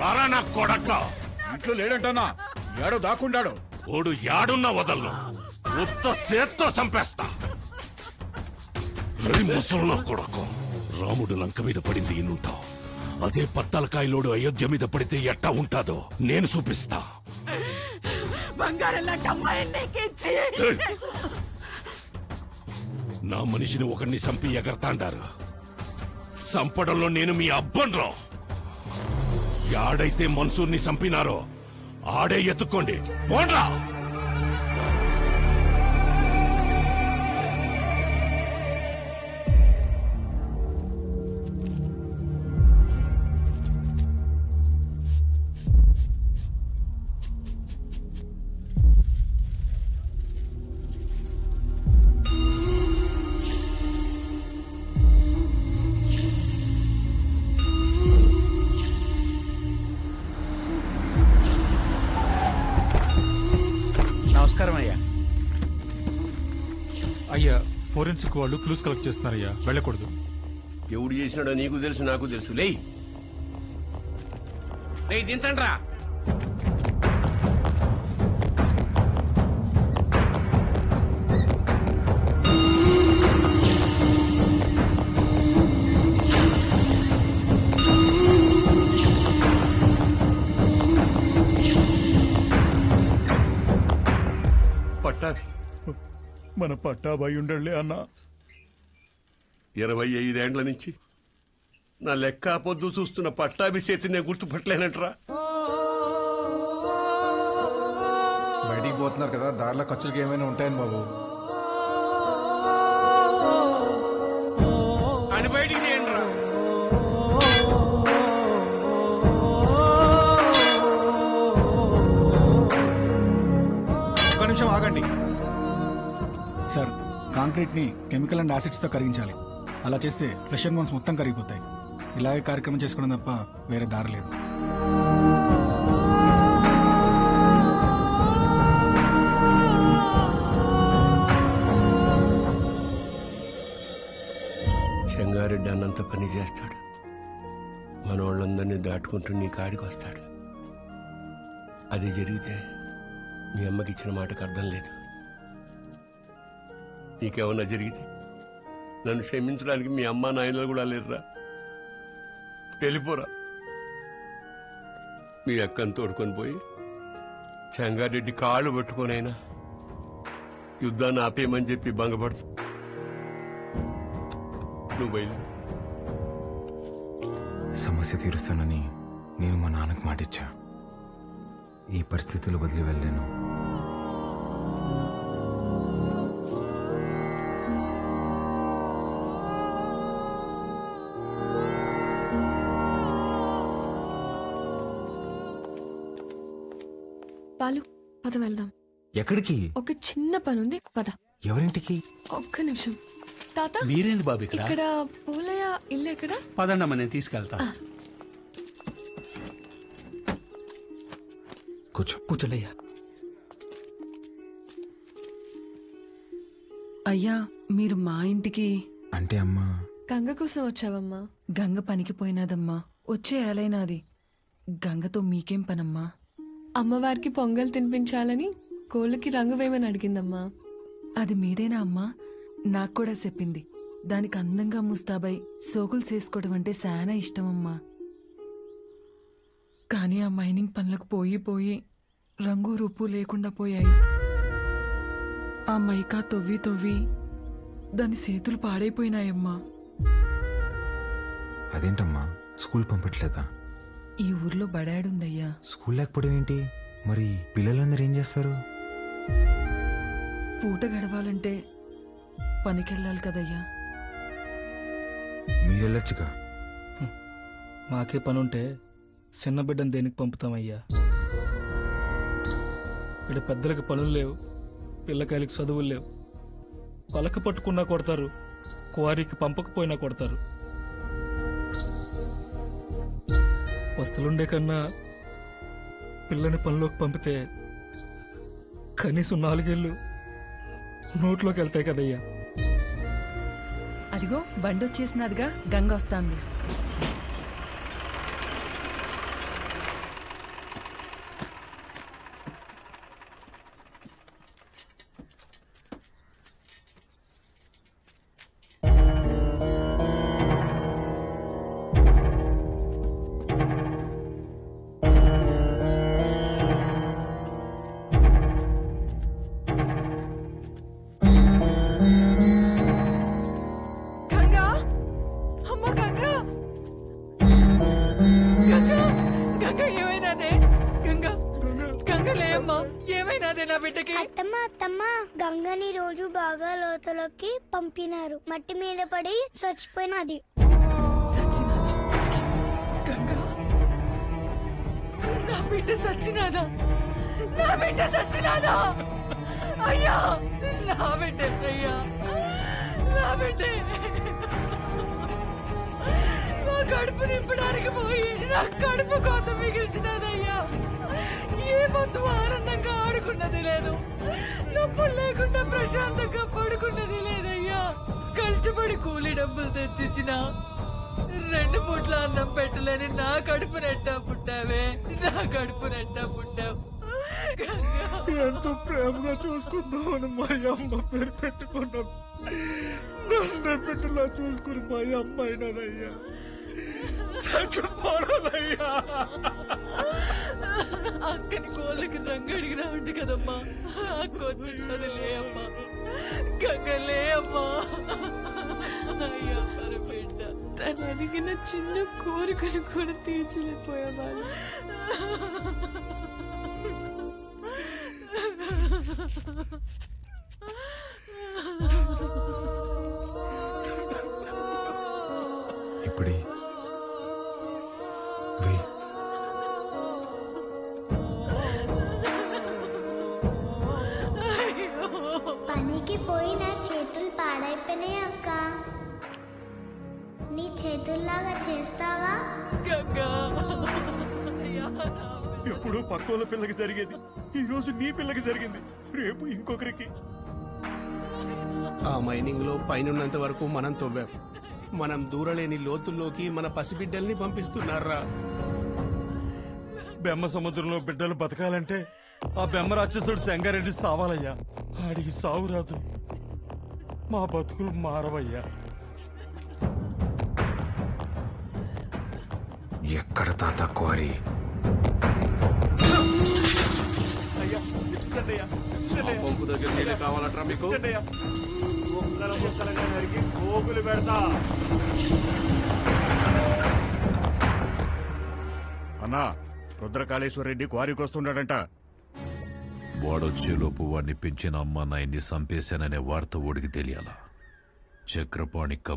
రారా నా కొడక. ఇంట్లో లేడంటన్నా. ఏడో దాక్కుండాడు ఓడు యాడున్న వదలను. ఉత్త సేత్తో చంపేస్తా. రే ముసలు నా కొడకు. రాముడు లంక మీద పడింది ఇన్నుంటావు అదే పత్తలకాయలోడు అయోధ్య మీద పడితే ఎట్టా ఉంటాదో నేను చూపిస్తా. బంగారం లాంటి అమ్మాయిని నీకు ఇచ్చి. ఏయ్! నా మనిషిని ఒకరిని చంపి ఎగరతాండారు. చంపడంలో నేను మీ అబ్బన్రా. యాడైతే మన్సూర్ని చంపినారో ఆడే ఎత్తుకోండి పోండ్రా! నమస్కారం అయ్యా. అయ్యా ఫోరెన్సిక్ వాళ్ళు క్లూస్ కలెక్ట్ చేస్తున్నారయ్యా. వెళ్ళకూడదు. ఎవడు చేసినాడో నీకు తెలుసు నాకు తెలుసు. లేయ్. లేయ్ దించండి రా పట్టాభి మన పట్టాబాయి ఉండలే అన్నా. ఇరవై ఐదేండ్ల నుంచి నా లెక్క పొద్దు చూస్తున్న పట్టాభి చేతి నేను గుర్తుపట్టలేనట్రా. బయటికి పోతున్నారు కదా దారిలో ఖర్చులకి ఏమైనా ఉంటాయని బాబు. సార్ కాంక్రీట్ని కెమికల్ అండ్ యాసిడ్స్తో కరిగించాలి. అలా చేస్తే ఫ్లెష్ అండ్ బోన్స్ మొత్తం కరిగిపోతాయి. ఇలాగే కార్యక్రమం చేసుకోవడం తప్ప వేరే దారి లేదు. చెంగారెడ్డి అన్నంత పని చేస్తాడు. మనోళ్ళందరినీ దాటుకుంటూ నీ కాడికి వస్తాడు. అది జరిగితే మీ అమ్మకి ఇచ్చిన మాటకు అర్థం లేదు. నీకేమన్నా జరిగితే నన్ను క్షమించడానికి మీ అమ్మ నాయనలు కూడా లేరురా. వెళ్ళిపోరా. మీ అక్కను తోడుకొని పోయి చెంగారెడ్డి కాళ్ళు పట్టుకొనైనా యుద్ధాన్ని ఆపేయమని చెప్పి భంగపడుతు. నువ్వు బయలు సమస్య తీరుస్తానని నేను మా నాన్నకు మాటిచ్చా. ఈ పరిస్థితులు వదిలి వెళ్ళాను. పాలు పద వెళ్దాం. ఎక్కడికి? ఒక చిన్న పని ఉంది పద. ఎవరింటికి? ఒక్క నిమిషం. తాత మీరేంది బాబు ఇక్కడ? ఇక్కడ పూలయ్య ఇల్లు ఎక్కడ? పదండమ్మ నేను తీసుకెళ్తా. కూర్చో. కూర్చోండియ్యా అయ్యా మీరు మా ఇంటికి అంటే అమ్మా. గంగ కోసం వచ్చావమ్మా. గంగ పనికి పోయినదమ్మా వచ్చే ఏలైనాది గంగతో మీకేం పనమ్మా? అమ్మవారికి పొంగల్ తినిపించాలని కోళ్ళకి రంగు వేయమని అడిగిందమ్మా. అది మీరేనా అమ్మా? నాకు కూడా చెప్పింది. దానికి అందంగా ముస్తాబై సోకులు చేసుకోవడం అంటే శానా ఇష్టమమ్మా. కానీ ఆ మైనింగ్ పనులకు పోయి పోయి రంగు రూపు లేకుండా పోయాయి. ఆ మైకా తొవ్వి తొవ్వి దాని చేతులు పాడైపోయినాయమ్మా. అదేంటమ్మా? స్కూల్ పంపట్లేదా? ఈ ఊర్లో బడాడుందయ్యా. స్కూల్ లేకపోవడం ఏంటి? మరి పిల్లలందరూ ఏం చేస్తారు? పూట గడవాలంటే పనికెళ్ళాలి కదయ్యా. మీరు వెళ్ళొచ్చుగా మాకే పనుంటే చిన్న బిడ్డను దేనికి పంపుతామయ్యా? ఇక్కడ పెద్దలకు పనులు లేవు పిల్లకాయలకి చదువులు లేవు. పలక పట్టుకున్నా కొడతారు క్వారీకి పంపకపోయినా కొడతారు. వస్తులుండే కన్నా పిల్లని పనిలోకి పంపితే కనీసం నాలుగేళ్ళు నోట్లోకి వెళ్తాయి కదయ్యా. అదిగో బండి వచ్చేసినదిగా గంగ వస్తాంది అత్తమ్మా ఏమైనాదే నా బిడ్డకి? అత్తమ్మ అత్తమ్మ గంగని రోజు బాగా లోతులోకి పంపినారు. మట్టి మీద పడి చచ్చిపోయినది. సచ్చినాదా? గంగా? నా బిడ్డ సచ్చినాదా? నా బిడ్డ సచ్చినాదా? అయ్యా నా బిడ్డ అయ్యా నా బిడ్డే నా కడుపు నింపడానికి పోయి నా కడుపు కోత మిగిల్చినదయ్యా. ఏ ఆనందంగా ఆడుకున్నది లేదు. నొప్పులు లేకుండా ప్రశాంతంగా పడుకున్నది లేదయ్యా. కష్టపడి కూలి డబ్బులు తెచ్చిచ్చిన రెండు పూట్ల అన్నం పెట్టలేని నా కడుపు నెట్టా పుట్టావే. నా కడుపు నెట్టా పుట్టావు. ఎంతో ప్రేమగా చూసుకుందామని మా అమ్మ పేరు పెట్టుకున్నాం. నన్ను పెట్టలా చూసుకుని మా అమ్మ అయినదయ్యా. అక్కని కోళ్ళకి రంగు అడిగినా ఉంది కదమ్మా. అక్క వచ్చినది లే అమ్మా. గంగ లే అమ్మా. అయ్యా మరి బిడ్డ. తను అడిగిన చిన్న కోరికను కూడా తీర్చలేకపోయేవాళ్ళు. ఇప్పుడే పనికి పోయి నా చేతులు పాడైపోయినాయి అక్క. నీ చేతుల్లాగా చేస్తావా. ఎప్పుడు పక్కోల పిల్లకి జరిగేది. ఈ రోజు నీ పిల్లకి జరిగింది. రేపు ఇంకొకరికి. ఆ మైనింగ్లో పైనున్నంత వరకు మనం తవ్వాం. మనం దూరలేని లోతుల్లోకి మన పసిబిడ్డల్ని పంపిస్తున్నారా బెమ్మ సముద్రంలో బిడ్డలు బతకాలంటే ఆ బెమ్మ రాక్షసుడు సంగారెడ్డి సావాలయ్యా. ఆడికి సావు రాదు. మా బతుకులు మారవయ్యా. ఎక్కడ తాత క్వారీ పంపు దగ్గర కావాలట్రా మీకు? ఇచ్చండయ్యా ఒక్కల ముక్కలుగా నరికి పోగులు పెడతా. అన్నా రుద్రకాళేశ్వర రెడ్డి క్వారీకి వస్తున్నాడంట. వాడొచ్చేలోపు వాడిని పెంచిన అమ్మ నాయన్ని చంపేశాననే వార్త ఓడికి తెలియాలా. చక్రపాణి